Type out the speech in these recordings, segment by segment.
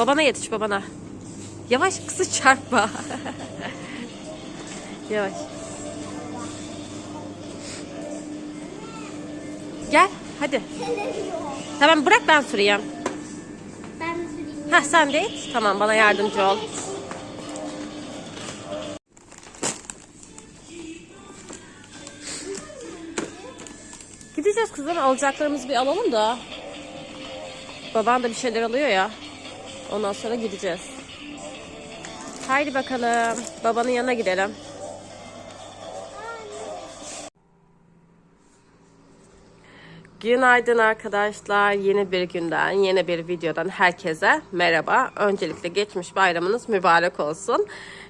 Babana yetiş babana. Yavaş kızı çarpma. Yavaş. Gel hadi. Tamam bırak ben süreyim. Ben süreyim. Heh sen de it. Tamam bana yardımcı ol. Gideceğiz kızım. Alacaklarımızı bir alalım da. Baban da bir şeyler alıyor ya. Ondan sonra gideceğiz. Haydi bakalım. Babanın yanına gidelim. Günaydın arkadaşlar. Yeni bir günden, yeni bir videodan herkese merhaba. Öncelikle geçmiş bayramınız mübarek olsun.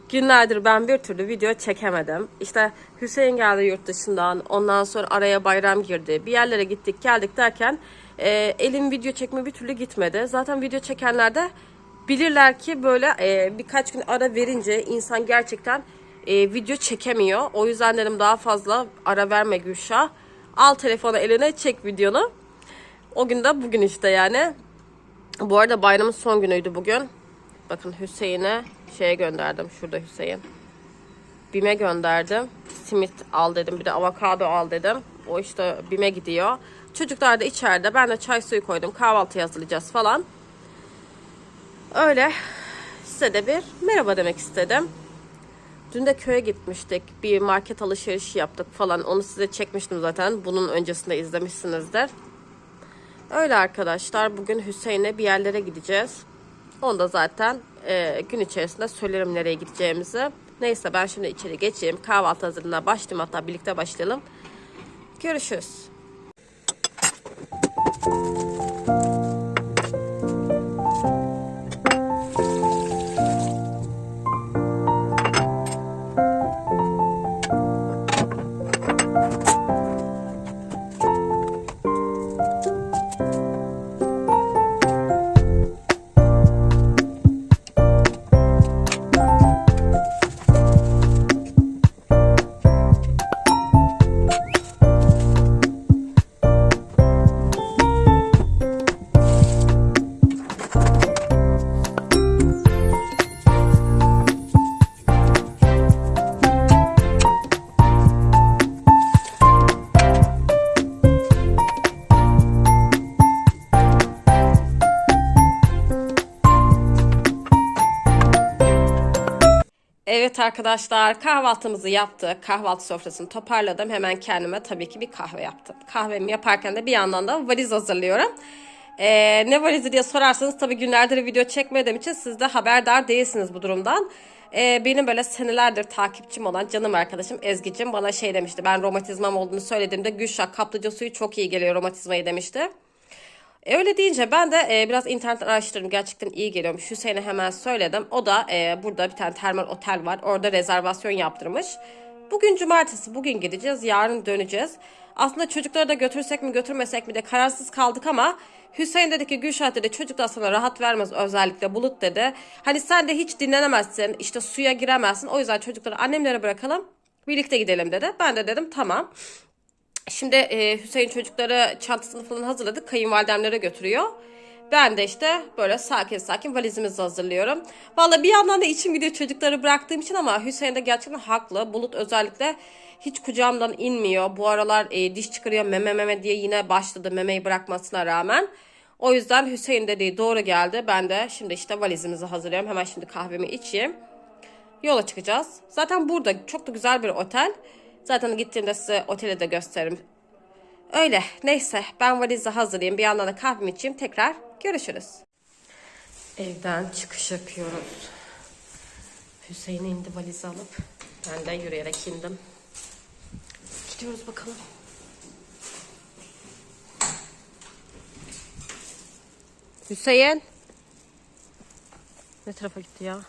Günlerdir ben bir türlü video çekemedim. İşte Hüseyin geldi yurt dışından. Ondan sonra araya bayram girdi. Bir yerlere gittik geldik derken e, elim video çekme bir türlü gitmedi. Zaten video çekenler de bilirler ki böyle e, birkaç gün ara verince insan gerçekten e, video çekemiyor. O yüzden dedim daha fazla ara verme Gülşah. Al telefonu eline çek videonu. O gün de bugün işte yani. Bu arada bayramın son günüydü bugün. Bakın Hüseyin'e şeye gönderdim. Şurada Hüseyin. Bime gönderdim. Simit al dedim. Bir de avokado al dedim. O işte Bime gidiyor. Çocuklar da içeride. Ben de çay suyu koydum. Kahvaltı hazırlayacağız falan. Öyle size de bir merhaba demek istedim. Dün de köye gitmiştik. Bir market alışverişi yaptık falan. Onu size çekmiştim zaten. Bunun öncesinde izlemişsinizdir. Öyle arkadaşlar. Bugün Hüseyin'le bir yerlere gideceğiz. Onu da zaten e, gün içerisinde söylerim nereye gideceğimizi. Neyse ben şimdi içeri geçeyim. Kahvaltı hazırlığına başlayayım. Hatta birlikte başlayalım. Görüşürüz. Thank you. Evet arkadaşlar kahvaltımızı yaptık. Kahvaltı sofrasını toparladım. Hemen kendime tabii ki bir kahve yaptım. Kahvemi yaparken de bir yandan da valiz hazırlıyorum. Ee, ne valizi diye sorarsanız tabii günlerdir video çekmediğim için siz de haberdar değilsiniz bu durumdan. Ee, benim böyle senelerdir takipçim olan canım arkadaşım Ezgi'cim bana şey demişti. Ben romatizmam olduğunu söylediğimde Gülşah kaplıca suyu çok iyi geliyor romatizmayı demişti. E, öyle deyince ben de e, biraz internetten araştırdım. Gerçekten iyi geliyormuş. Hüseyin'e hemen söyledim. O da e, burada bir tane termal otel var. Orada rezervasyon yaptırmış. Bugün cumartesi. Bugün gideceğiz. Yarın döneceğiz. Aslında çocukları da götürsek mi götürmesek mi de kararsız kaldık ama Hüseyin dedi ki Gülşah dedi çocuklar sana rahat vermez özellikle Bulut dedi. Hani sen de hiç dinlenemezsin işte suya giremezsin o yüzden çocukları annemlere bırakalım birlikte gidelim dedi. Ben de dedim tamam. Şimdi e, Hüseyin çocukları çantasını falan hazırladık. Kayınvalidemlere götürüyor. Ben de işte böyle sakin sakin valizimizi hazırlıyorum. Valla bir yandan da içim gidiyor çocukları bıraktığım için ama Hüseyin de gerçekten haklı. Bulut özellikle hiç kucağımdan inmiyor. Bu aralar e, diş çıkarıyor meme meme diye yine başladı memeyi bırakmasına rağmen. O yüzden Hüseyin dediği doğru geldi. Ben de şimdi işte valizimizi hazırlıyorum. Hemen şimdi kahvemi içeyim. Yola çıkacağız. Zaten burada çok da güzel bir otel. Zaten gittiğimde size oteli de gösteririm. Öyle neyse ben valizi hazırlayayım. Bir yandan da kahvemi içeyim. Tekrar görüşürüz. Evden çıkış yapıyoruz. Hüseyin indi valizi alıp. Ben de yürüyerek indim. Gidiyoruz bakalım. Hüseyin. Ne tarafa gitti ya?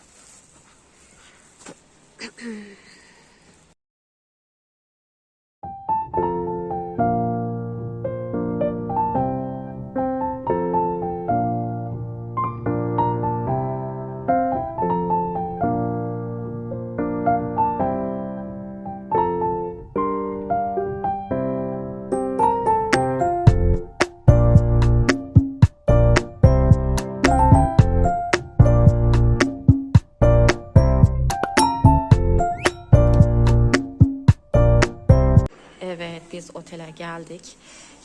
Geldik.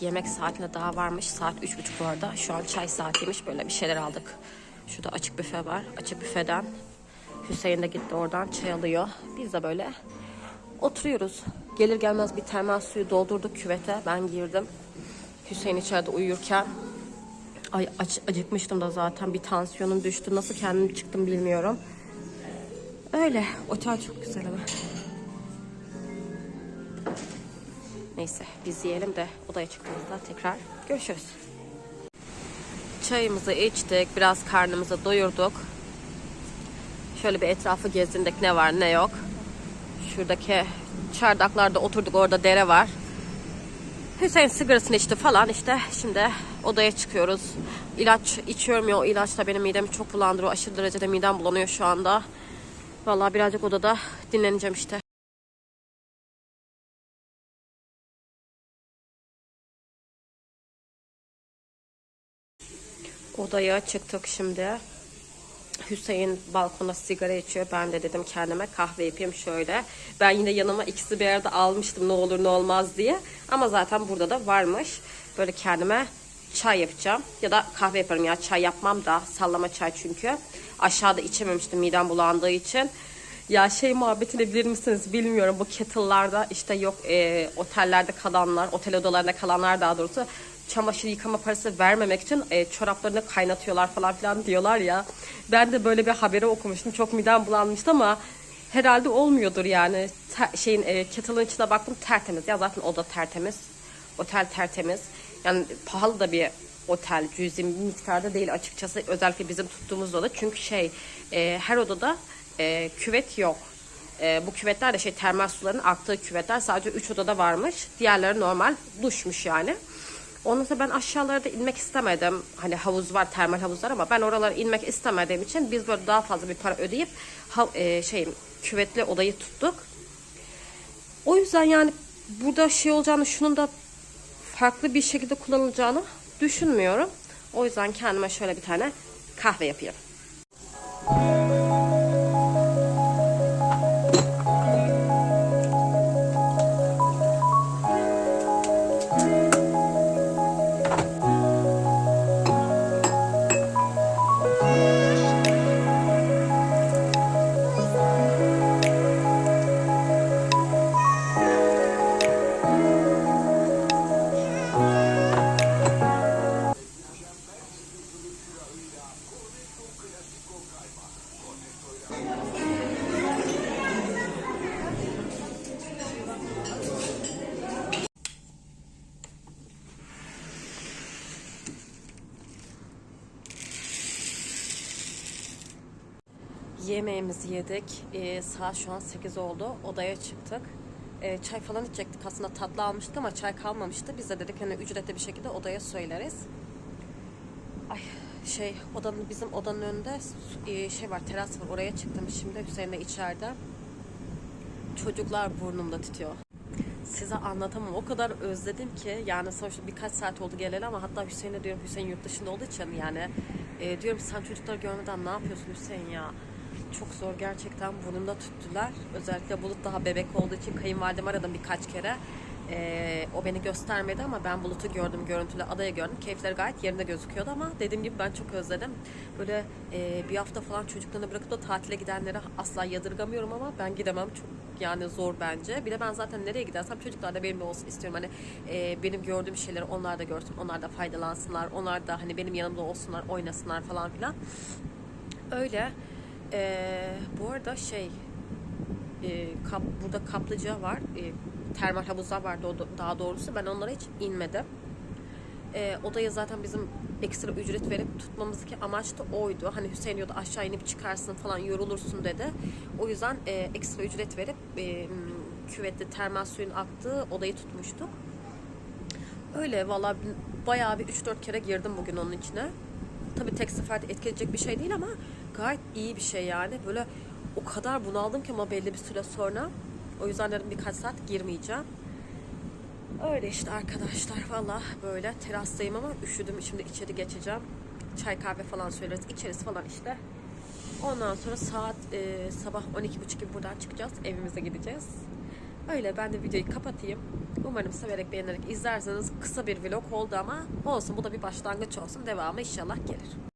Yemek saatinde daha varmış. Saat üç buçuk bu arada. Şu an çay saatiymiş. Böyle bir şeyler aldık. Şurada açık büfe var. Açık büfeden Hüseyin de gitti oradan çay alıyor. Biz de böyle oturuyoruz. Gelir gelmez bir termal suyu doldurduk küvete. Ben girdim. Hüseyin içeride uyurken Ay aç, acıkmıştım da zaten bir tansiyonum düştü. Nasıl kendim çıktım bilmiyorum. Öyle. Otel çok güzel ama. Neyse biz yiyelim de odaya çıktığımızda tekrar görüşürüz. Çayımızı içtik. Biraz karnımızı doyurduk. Şöyle bir etrafı gezindik. Ne var ne yok. Şuradaki çardaklarda oturduk. Orada dere var. Hüseyin sigarasını içti falan işte şimdi odaya çıkıyoruz. İlaç içiyorum ya o ilaç da benim midemi çok bulandırıyor. Aşırı derecede midem bulanıyor şu anda. Vallahi birazcık odada dinleneceğim işte. Odaya çıktık şimdi. Hüseyin balkona sigara içiyor. Ben de dedim kendime kahve yapayım şöyle. Ben yine yanıma ikisi bir arada almıştım ne olur ne olmaz diye. Ama zaten burada da varmış. Böyle kendime çay yapacağım. Ya da kahve yaparım ya çay yapmam da sallama çay çünkü. Aşağıda içememiştim midem bulandığı için. Ya şey muhabbetini bilir misiniz bilmiyorum. Bu kettle'larda işte yok e, otellerde kalanlar, otel odalarında kalanlar daha doğrusu çamaşır yıkama parası vermemek için e, çoraplarını kaynatıyorlar falan filan diyorlar ya. Ben de böyle bir haberi okumuştum. Çok midem bulanmıştı ama herhalde olmuyordur yani. Te- şeyin e, kettle'ın içine baktım tertemiz. Ya zaten oda tertemiz. Otel tertemiz. Yani pahalı da bir otel cüzi miktarda değil açıkçası. Özellikle bizim tuttuğumuz oda. Çünkü şey e, her odada e, küvet yok. E, bu küvetler de şey termal suların aktığı küvetler sadece 3 odada varmış. Diğerleri normal duşmuş yani. Ondan sonra ben aşağılara da inmek istemedim. Hani havuz var, termal havuzlar ama ben oralara inmek istemediğim için biz böyle daha fazla bir para ödeyip e, şey küvetli odayı tuttuk. O yüzden yani burada şey olacağını, şunun da farklı bir şekilde kullanılacağını düşünmüyorum. O yüzden kendime şöyle bir tane kahve yapayım. Yemeğimizi yedik. Ee, saat şu an 8 oldu. Odaya çıktık. Ee, çay falan içecektik. Aslında tatlı almıştık ama çay kalmamıştı. Biz de dedik hani ücretli bir şekilde odaya söyleriz. Ay şey odanın bizim odanın önünde e, şey var teras var. Oraya çıktım şimdi. Hüseyin de içeride. Çocuklar burnumda tütüyor. Size anlatamam. O kadar özledim ki yani sonuçta birkaç saat oldu geleli ama hatta Hüseyin'e diyorum Hüseyin yurt dışında olduğu için yani e, diyorum sen çocukları görmeden ne yapıyorsun Hüseyin ya? Çok zor gerçekten burnumda tuttular. Özellikle Bulut daha bebek olduğu için kayınvalidemi aradım birkaç kere. E, o beni göstermedi ama ben Bulut'u gördüm görüntülü adaya gördüm. Keyifleri gayet yerinde gözüküyordu ama dediğim gibi ben çok özledim. Böyle e, bir hafta falan çocuklarını bırakıp da tatile gidenlere asla yadırgamıyorum ama ben gidemem çok yani zor bence. Bir de ben zaten nereye gidersem çocuklar da benimle olsun istiyorum. Hani e, benim gördüğüm şeyleri onlar da görsün, onlar da faydalansınlar, onlar da hani benim yanımda olsunlar, oynasınlar falan filan. Öyle. E, bu arada şey e, kap, burada kaplıca var. E, termal havuzlar vardı o- daha doğrusu. Ben onlara hiç inmedim. E, odaya zaten bizim ekstra ücret verip tutmamızdaki amaç da oydu. Hani Hüseyin diyordu aşağı inip çıkarsın falan yorulursun dedi. O yüzden e, ekstra ücret verip e, küvette termal suyun aktığı odayı tutmuştuk. Öyle valla bayağı bir 3-4 kere girdim bugün onun içine. Tabii tek seferde etkileyecek bir şey değil ama gayet iyi bir şey yani. Böyle o kadar bunaldım ki ama belli bir süre sonra. O yüzden dedim birkaç saat girmeyeceğim. Öyle işte arkadaşlar valla böyle terastayım ama üşüdüm. Şimdi içeri geçeceğim. Çay kahve falan söyleriz. içeriz falan işte. Ondan sonra saat e, sabah 12.30 gibi buradan çıkacağız. Evimize gideceğiz. Öyle ben de videoyu kapatayım. Umarım severek beğenerek izlerseniz kısa bir vlog oldu ama olsun bu da bir başlangıç olsun. Devamı inşallah gelir.